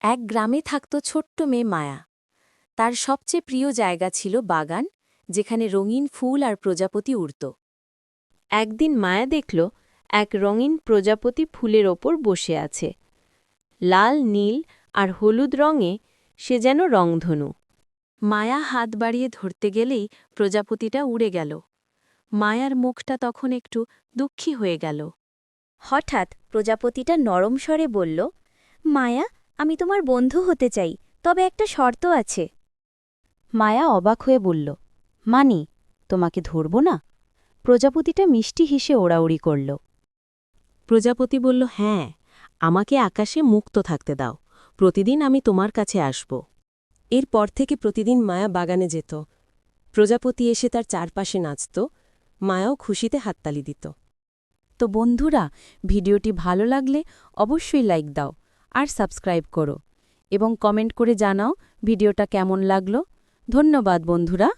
এক গ্রামে থাকত ছোট্ট মেয়ে মায়া। তার সবচেয়ে প্রিয় জায়গা ছিল বাগান, যেখানে রঙিন ফুল আর প্রজাপতি উড়ত। একদিন মায়া দেখল এক রঙিন প্রজাপতি ফুলের ওপর বসে আছে। লাল, নীল আর হলুদ রঙে সে যেন রংধনু। মায়া হাত বাড়িয়ে ধরতে গেলেই প্রজাপতিটা উড়ে গেল। মায়ার মুখটা তখন একটু দুঃখী হয়ে গেল। হঠাৎ প্রজাপতিটা নরম স্বরে বলল, মায়া আমি তোমার বন্ধু হতে চাই তবে একটা শর্ত আছে। মায়া অবাক হয়ে বলল মানি তোমাকে ধরব না? প্রজাপতিটা মিষ্টি হিসে ওড়াউড়ি করল। প্রজাপতি বলল হ্যাঁ আমাকে আকাশে মুক্ত থাকতে দাও প্রতিদিন আমি তোমার কাছে আসব। এরপর থেকে প্রতিদিন মায়া বাগানে যেত। প্রজাপতি এসে তার চারপাশে নাচত মায়াও খুশিতে হাততালি দিত। তো বন্ধুরা ভিডিওটি ভালো লাগলে অবশ্যই লাইক দাও আর সাবস্ক্রাইব করো এবং কমেন্ট করে জানাও ভিডিওটা কেমন লাগল। ধন্যবাদ বন্ধুরা।